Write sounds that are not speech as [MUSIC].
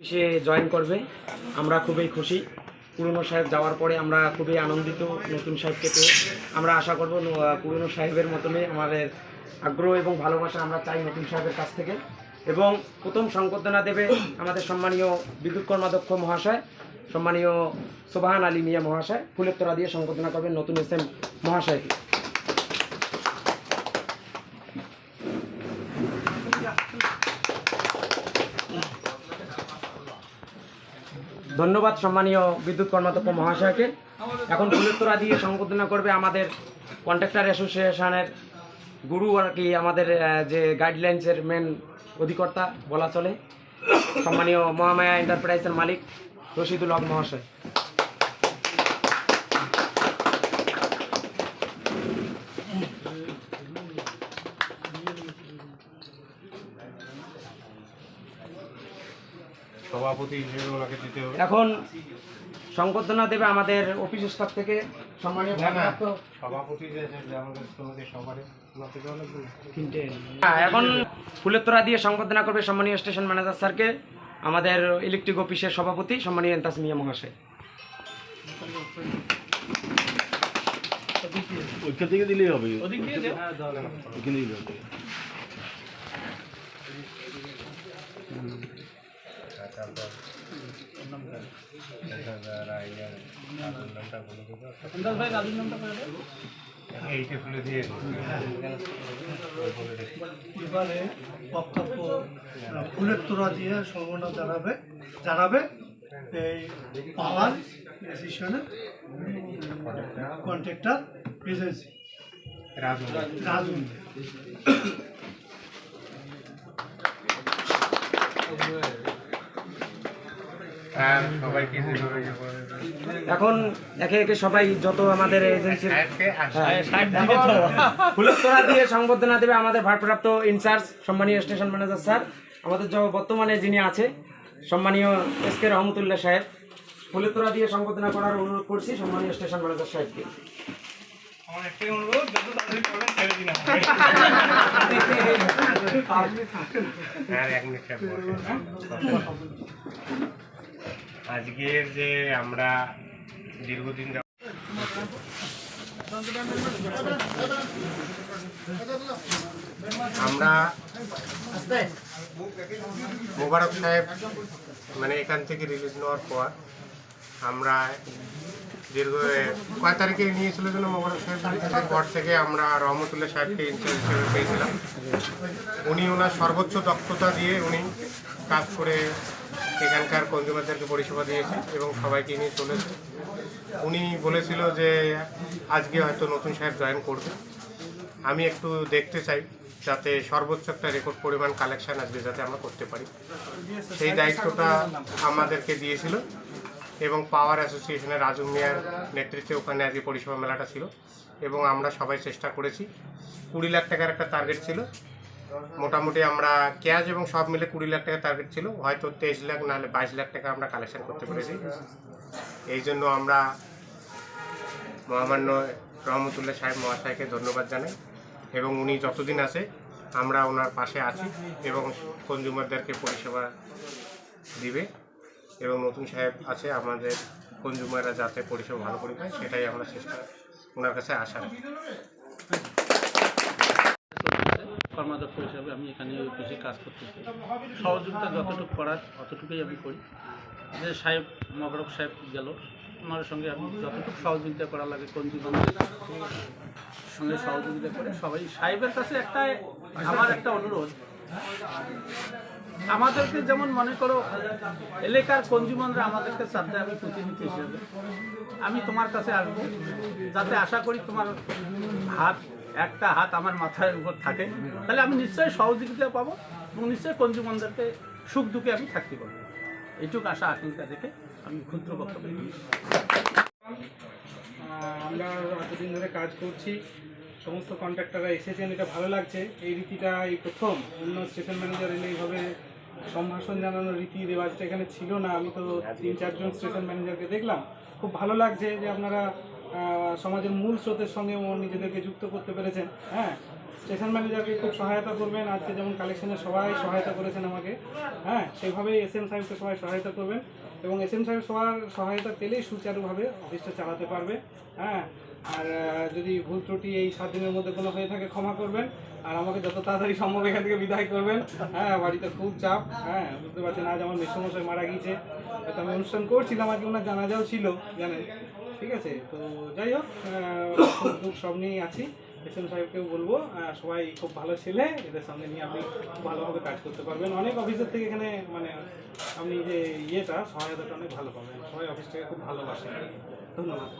সে join করবে। আমরা খুবই খুশি। পুরনো সাহেব যাওয়ার পরে আমরা খুবই আনন্দিত নতুন সাহেবকে পেয়ে। আমরা আশা করব পুরনো সাহেবের মতনই আমাদের আগ্রহ এবং ভালোবাসা আমরা চাই নতুন সাহেবের কাছ থেকে। এবং প্রথম সংবর্ধনা দেবে আমাদের সম্মানীয় বিদ্যুৎ কর্মাধ্যক্ষ মহাশয়, সম্মানীয় সোবাহান আলী মিয়া মহাশয়। ফুলের তোরা দিয়ে সংবর্ধনা করবেন নতুন এস এম মহাশয়কে। ধন্যবাদ সম্মানীয় বিদ্যুৎ কর্মাধ্যক্ষ মহাশয়কে। এখন ফুলের দিয়ে সংবর্ধনা করবে আমাদের কন্ট্রাক্টর অ্যাসোসিয়েশনের গুরু আর কি, আমাদের যে গাইডলাইন্সের মেন অধিকর্তা বলা চলে। সম্মানীয় মহামায়া এন্টারপ্রাইজের মালিক রশিদুল হক মহাশয়। সভাপতি হিসেবে ওনাকে দিতে হবে। এখন সংবর্ধনা দেবে আমাদের অফিস স্টাফ থেকে সম্মানীয় সভাপতি? হ্যাঁ, এখন ফুলের তোরা দিয়ে সংবর্ধনা করবে সম্মানীয় স্টেশন ম্যানেজার স্যারকে আমাদের ইলেকট্রিক অফিসের সভাপতি সম্মানীয় এন্তাস মিয়া মহাশয়। ওইখান থেকে দিলেই হবে। ওইখান থেকে দিলে হবে তারপর এইটা খুলে দিয়ে এবারে বক্তব্য ফুলের তোড়া দিয়ে সম্ভাবনা জানাবে জানাবে এই পাওয়ার ডিসিশনের কন্ট্রাক্টর এজেন্সি রাজু রাজুন এখন একে একে সবাই যত আমাদের এজেন্সির আসে ফুলের তোরা দিয়ে সংবর্ধনা দেবে আমাদের ভারপ্রাপ্ত ইনচার্জ সম্মানীয় স্টেশন ম্যানেজার স্যার আমাদের য- বর্তমানে যিনি আছে সম্মানীয় এস কে রহমতুল্লাহ সাহেব। ফুলের দিয়ে সংবর্ধনা করার অনুরোধ করছি সম্মানীয় স্টেশন ম্যানেজার সাহেবকে। আমার একটাই অনুরোধ [LAUGHS] আর এক মিনিট। আজকের যে আমরা দীর্ঘদিন আমরা মোবারক সাহেব মানে এখান থেকে রিলিজ নেওয়ার পর আমরা দীর্ঘ কয় তারিখে নিয়েছিল যেন মোবারক সাহেব? পর থেকে আমরা রহমতুল্লাহ সাহেবকে ইনচার্জ হিসেবে পেয়েছিলাম। উনি ওনার সর্বোচ্চ দক্ষতা দিয়ে উনি কাজ করে এখানকার কনজিউমারদেরকে পরিষেবা দিয়েছে এবং সবাইকে নিয়ে চলেছে। উনি বলেছিল যে, আজকে হয়তো নতুন সাহেব জয়েন করবে। আমি একটু দেখতে চাই যাতে সর্বোচ্চ একটা রেকর্ড পরিমাণ কালেকশান আসবে যাতে আমরা করতে পারি। সেই দায়িত্বটা আমাদেরকে দিয়েছিল এবং পাওয়ার অ্যাসোসিয়েশনের রাজু মিয়ার নেতৃত্বে ওখানে আজকে পরিষেবা মেলাটা ছিল এবং আমরা সবাই চেষ্টা করেছি। কুড়ি লাখ টাকার একটা টার্গেট ছিল। মোটামুটি আমরা ক্যাশ এবং সব মিলে কুড়ি লাখ টাকা টার্গেট ছিল। হয়তো তেইশ লাখ, নাহলে বাইশ লাখ টাকা আমরা কালেকশন করতে পেরেছি। এই জন্য আমরা মহামান্য রহমতুল্লাহ সাহেব মহাশয়কে ধন্যবাদ জানাই এবং উনি যতদিন আছে আমরা ওনার পাশে আছি এবং কনজিউমারদেরকে পরিষেবা দিবে এবং নতুন সাহেব আছে আমাদের কনজিউমাররা যাতে পরিষেবা ভালো করে পায়, সেটাই আমরা চেষ্টা ওনার কাছে আশা রাখি। কর্মাধ্যক্ষ হিসাবে আমি এখানে অফিসে কাজ করতেছি সহযোগিতা যতটুকু করার, অতটুকুই আমি করি। যে সাহেব মগরব সাহেব গেল, ওনার সঙ্গে আমি যতটুকু সহযোগিতা করা লাগে কঞ্জিগঞ্জের সঙ্গে সহযোগিতা করে সবাই, সাহেবের কাছে একটা, আমার একটা অনুরোধ। আমাদেরকে যেমন মনে করো, এলাকার কনজিউমাররা আমাদেরকে চাচ্ছে আমি প্রতিনিধি হিসেবে, আমি তোমার কাছে আসব, যাতে আশা করি তোমার হাত একটা হাত আমার মাথার উপর থাকে, তাহলে আমি নিশ্চয়ই সহযোগিতা পাবো এবং নিশ্চয়ই কনজিউমারদেরকে সুখ দুঃখে আমি থাকতে পারব। এইটুক আশা, আকাঙ্ক্ষা দেখে আমি ক্ষুদ্র বক্তব্য আমরা এতদিন ধরে কাজ করছি, সমস্ত কন্ট্রাক্টররা এসেছেন, এটা ভালো লাগছে। এই রীতিটা এই প্রথম, অন্য স্টেশন ম্যানেজার এলে এইভাবে সম্ভাষণ জানানোর রীতি রেওয়াজটা এখানে ছিল না। আমি তো তিন চারজন স্টেশন ম্যানেজারকে দেখলাম। খুব ভালো লাগছে যে আপনারা সমাজের মূল স্রোতের সঙ্গে নিজেদেরকে যুক্ত করতে পেরেছেন। হ্যাঁ স্টেশন ম্যানেজারকে খুব সহায়তা করবেন। আজকে যেমন কালেকশনে সবাই সহায়তা করেছেন আমাকে। হ্যাঁ সেইভাবেই এস এম সাহেবকে সবাই সহায়তা করবেন এবং এস এম সাহেব সবার সহায়তা পেলেই সুচারুভাবে অফিসটা চালাতে পারবে। হ্যাঁ আর যদি ভুল ত্রুটি এই সাত দিনের মধ্যে কোনো হয়ে থাকে ক্ষমা করবেন। আর আমাকে যত তাড়াতাড়ি সম্ভব এখান থেকে বিদায় করবেন। হ্যাঁ বাড়িতে খুব চাপ। হ্যাঁ বুঝতে পারছেন, আজ আমার মেসমশাই মারা গিয়েছে। আমি অনুষ্ঠান করছিলাম, আজকে ওনার জানাজাও ছিল, জানেন। ঠিক আছে? তো যাই হোক দুঃখ সব নিয়েই আছি। এস এম সাহেবকেও বলব সবাই খুব ভালো ছেলে, এদের সামনে নিয়ে আপনি ভালোভাবে কাজ করতে পারবেন। অনেক অফিসের থেকে এখানে মানে আপনি যে ইয়েটা, সহায়তাটা অনেক ভালো পাবেন। সবাই অফিস থেকে খুব ভালোবাসেন ধন্যবাদ।